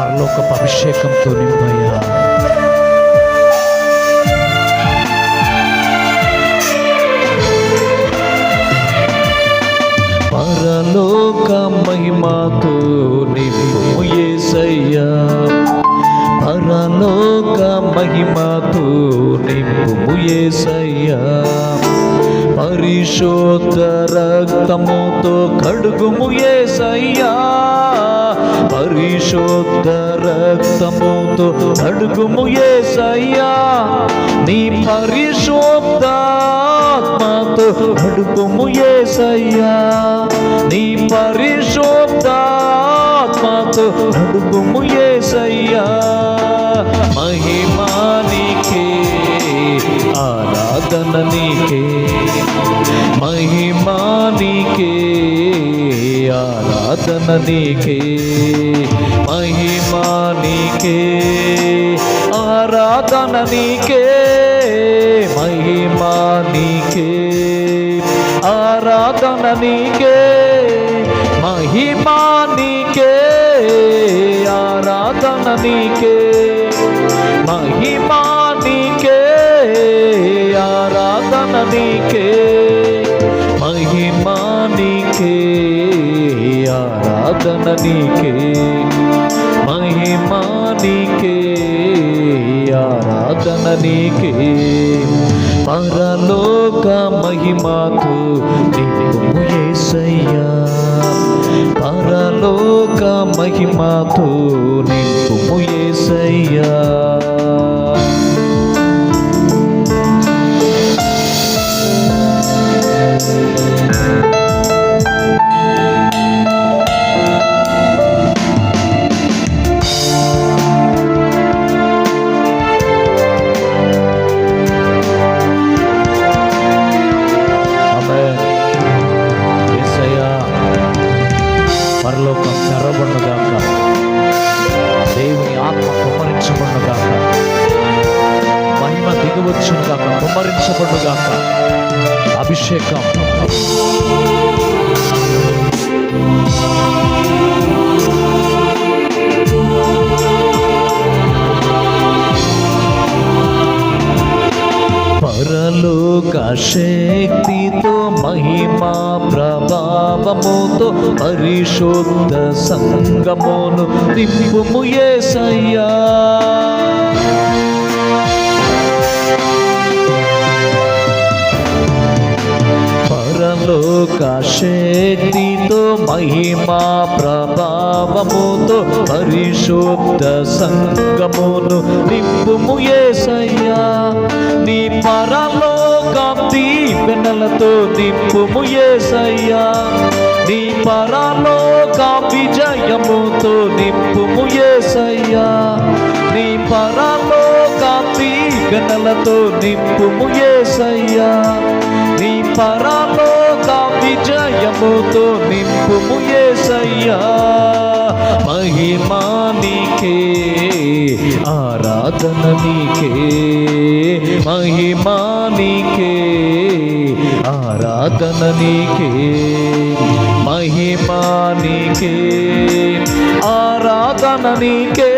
పరలోకపు అభిషేకంతో నింపయ్యా. పరలోక మహిమాతో నింపు యేసయ్యా. పరలోక మహిమాతో నింపు యేసయ్యా. పరిశోధ రక్తముతో కడుగుము యేసయ్యా. పరిశుద్ధ రక్తముతో అడుగుము ఏ సయ్యా నీ పరిశుద్ధ ఆత్మతో అడుగుము ఏ సయ్యా నీ పరిశుద్ధ ఆత్మతో అడుగుము ఏ సయ్యా మహిమానికే ఆరాధన నీకే మహిమానికే వందన నీకే మహిమా నీకే ఆరాధన నీకే మహిమా నీకే ఆరాధన నీకే మహిమా నీకే ఆరాధన నీకే మహిమా నీకే ఆరాధన నీకే మహిమా నీకే ప్రార్థన నీకే మహిమా నీకే ఆరాధన నీకే. పరలోక మహిమాకు నిలుపుయేసయ్యా పరలోక మహిమాతో నిలుపుయేసయ్యా మహిమ దిగువచ్చునుగాక కుమ్మరించబడుగాక అభిషేకం. పరలోక శక్తితో మహిమా ప్రభావముతో పరిశుద్ధ సంగమును నింపుము యేసయ్యా శక్తితో మహిమా ప్రభావముతో పరిశుద్ధ సంగమును నింపుము ఏసయ్యా. నీ పరలోక దీవెనలతో నింపుము ఏసయ్యా. నీ పరలోక విజయముతో నింపుము ఏసయ్యా. నీ పరలోక దీవెనలతో నింపుము ఏసయ్యా. నీ పరలోక జయముతో నింపుము ఏసయ్యా. మహిమా నీకే ఆరాధన నీకే మహిమా నీకే ఆరాధన నీకే మహిమా నీకే ఆరాధన నీకే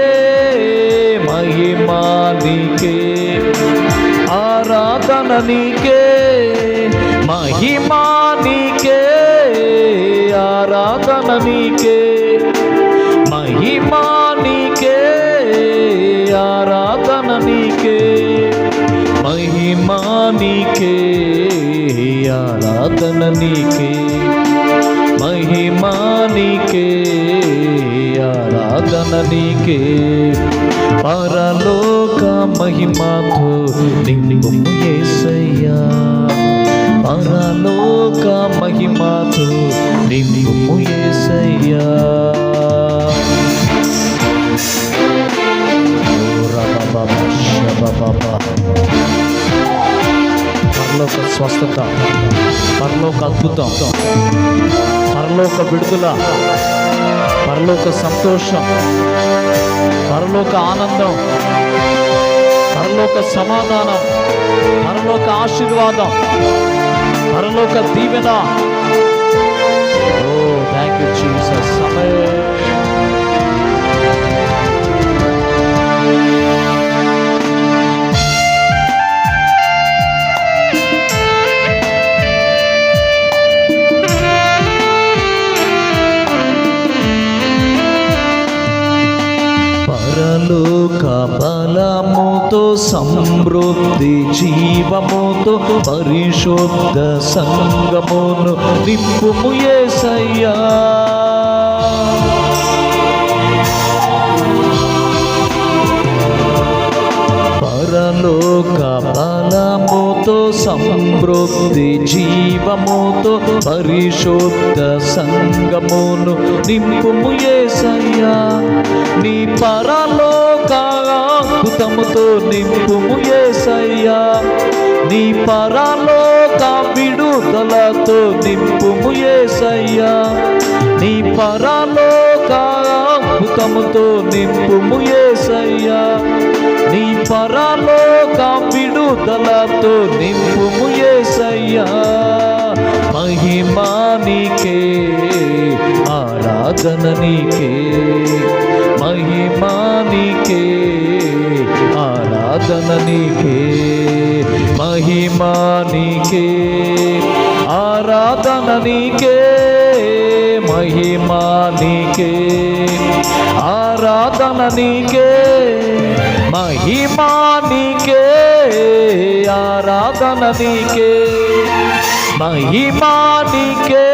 మహిమా నీకే ఆరాధన నీకే మహిమా నీకే. ఆరాధన నీకే మహిమా నీకే ఆరాధన నీకే మహిమా నీకే ఆరాధన నీకే మహిమా నీకే ఆరాధన నీకే. పరలోక మహిమాతో నిన్ను ఏ నిన్ను యేసయ్యా పరలోక స్వస్థత పరలోక అద్భుతం పరలోక విడుదల పరలోక సంతోషం పరలోక ఆనందం పరలోక సమాధానం పరలోక ఆశీర్వాదం పరలోక దీవెన. Jesus. Amen. బలముతో సమృద్ధి జీవముతో పరిశుద్ధ సంగమును నింపుము యేసయ్యా పరలోక బలముతో సమృద్ధి జీవముతో పరిశుద్ధ సంగమును నింపుము యేసయ్యా నీ పరలోకా అద్భుతముతో నింపుము ఏసయ్యా. నీ పరలోక విడుదలతో నింపుము ఏసయ్యా. నీ పరలోక అద్భుతముతో నింపుము ఏసయ్యా. నీ పరలోక విడుదలతో నింపుము ఏసయ్యా. మహిమా నీకే ఆరాధన నీకే మహిమా నీకే. ఆరాధన నీకే మహిమా నీకే ఆరాధన నీకే మహిమా నీకే ఆరాధన నీకే మహిమా నీకే ఆరాధన నీకే మహిమా నీకే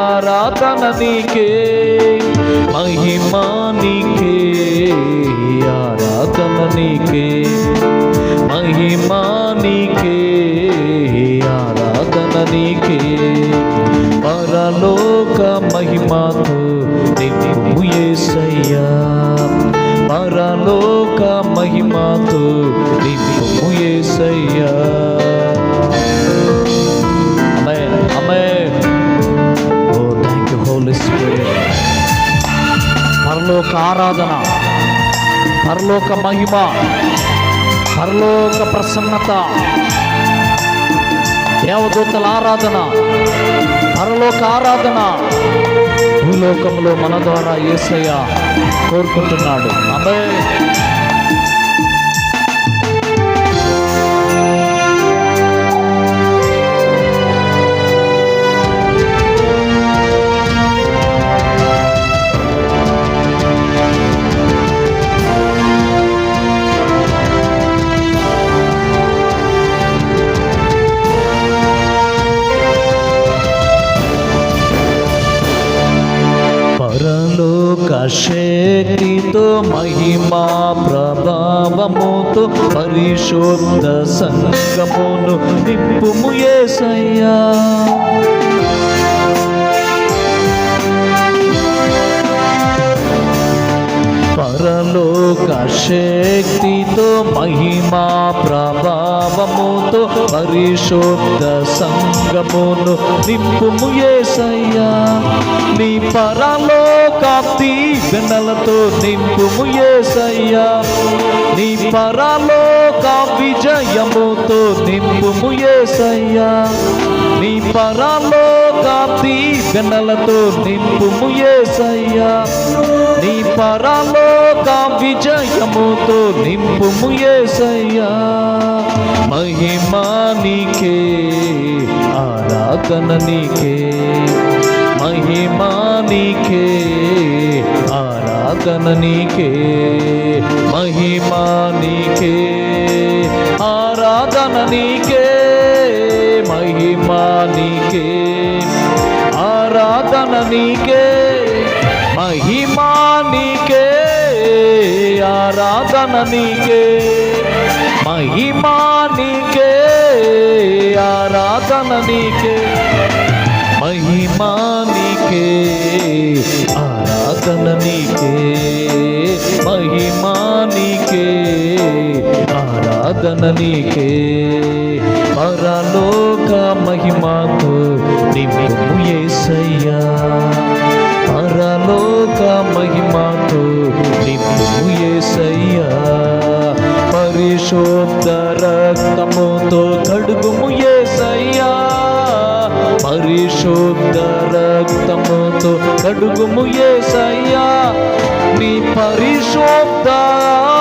ఆరాధన నీకే మహిమా నీకే. నీకే మహిమా నీకే ఆరాధన నీకే పరలోక మహిమాతో పరలోక మహిమ పరలోక ప్రసన్నత దేవదూతల ఆరాధన పరలోక ఆరాధన. భూలోకంలో మన ద్వారా ఏసయ్య కోరుకుంటున్నాడు. అదే నామముతో పరిశుద్ధ సంగమును నిప్పుము ఏసయ్యా పరలోక శక్తితో మహిమా ప్రభావముతో పరిశుద్ధ సంగమును నింపుము ఏసయ్యా. నీ పరలోక దీవెనలతో నింపుము ఏసయ్యా. నీ పరలోక విజయముతో నింపుము ఏసయ్యా. నీ పరలోక దీవెనలతో నింపుము యేసయ్యా నీ పరలోక విజయముతో నింపుము యేసయ్యా మహిమా నీకే ఆరాధన నీకే. మహిమా నీకే ఆరాధన నీకే. మహిమా నీకే ఆరాధన నీకే. ఆరాధన నీకే మహిమా నీకే ఆరాధన నీకే మహిమా నీకే ఆరాధన నీకే మహిమా నీకే ఆరాధన నీకే పరలోక మహిమాతో నిమ్ము యేసయ్యా. శక్తితో కడుగుము సయ్యా పరిశుద్ధ రక్తముతో కడుగుము సయ్యా నీ పరిశుద్ధ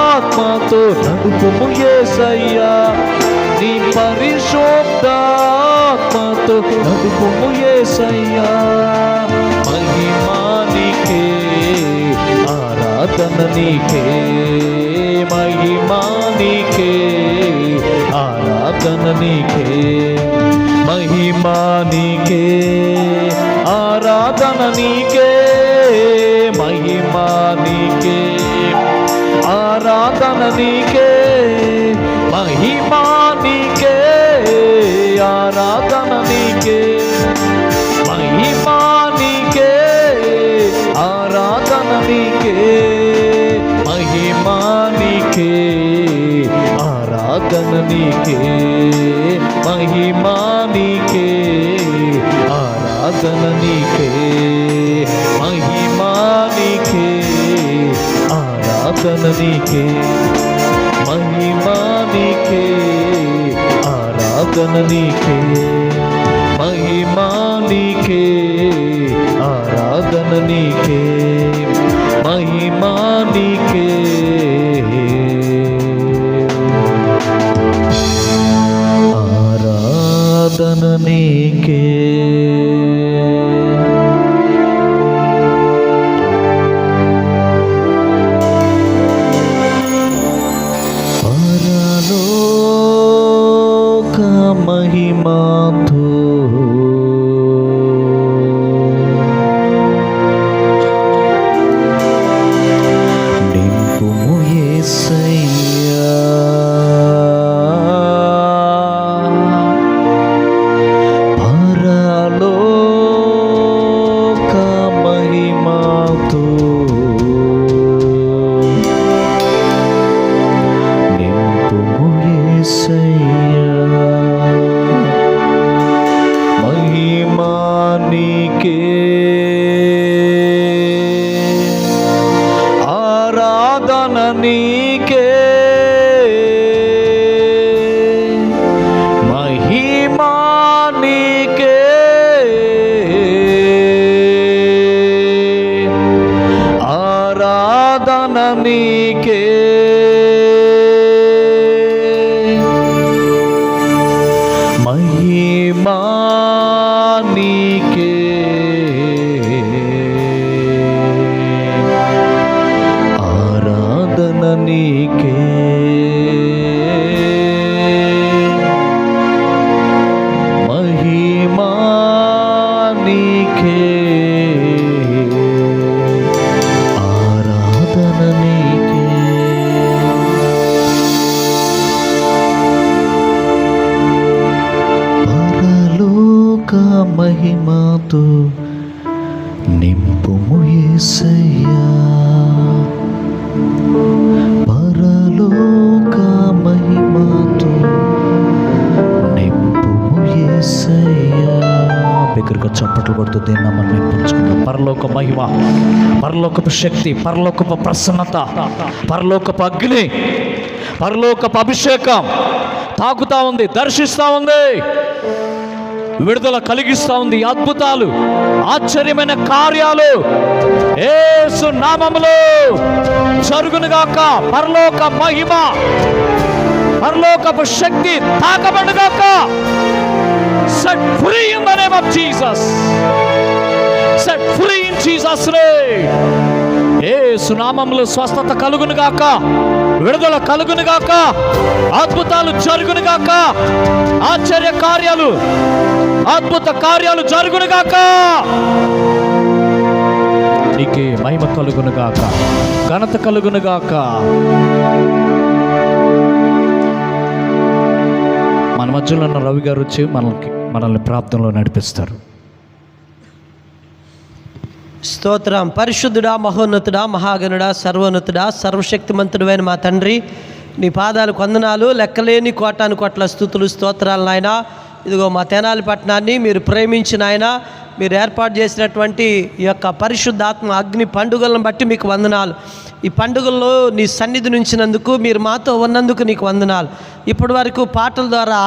ఆత్మతో కడుగుము సయ్యా నీ పరిశుద్ధ ఆత్మతో కడుగుము సయ్యా మహిమానికే ఆరాధన నీకే మహిమానికే నీకే ఆరాధన నీకే మహిమా నీకే ఆరాధన నీకే మహిమా నీకే ఆరాధన నీకే నీకే ఆరాధన నీకే మహిమా నీకే. ఆరాధన నీకే. పరలోక మహిమాతో so మహిమ పరలోకపు శక్తి పరలోకపు ప్రసన్నత పరలోకపు అగ్ని పరలోకపు అభిషేకం తాకుతా ఉంది దర్శిస్తూ ఉంది. విడుదల కలిగిస్తూ ఉంది అద్భుతాలు ఆశ్చర్యమైన కార్యాలు. ఏసు నామములో జరుగునుగాక పరలోక మహిమ పరలోకపు శక్తి తాకబడుగాక set free in the name of Jesus Jesus రే ఏ సునామంలో స్వస్థత కలుగును గాక. విడుదల కలుగును గాక. అద్భుతాలు జరుగును గాక. ఆశ్చర్య కార్యాలు అద్భుత కార్యాలు జరుగును గాక. నీకే మహిమ కలుగును గాక. ఘనత కలుగును గాక. మన మధ్యలో ఉన్న రవి గారు వచ్చి మనల్ని మనల్ని ప్రాప్తంలో నడిపిస్తారు. స్తోత్రం. పరిశుద్ధుడా మహోన్నతుడా మహాగణుడా సర్వోన్నతుడా సర్వశక్తిమంతుడైన మా తండ్రి నీ పాదాలు కొందనాలు లెక్కలేని కోటాను కోట్ల స్థుతులు స్తోత్రాలు నాయన. ఇదిగో మా తెనాలి పట్టణాన్ని మీరు ప్రేమించిన ఆయన మీరు ఏర్పాటు చేసినటువంటి ఈ యొక్క పరిశుద్ధాత్మ అగ్ని పండుగలను బట్టి మీకు వందనాలు. ఈ పండుగల్లో నీ సన్నిధి నుంచినందుకు మీరు మాతో ఉన్నందుకు నీకు వందనాలు. ఇప్పటి వరకు పాటల ద్వారా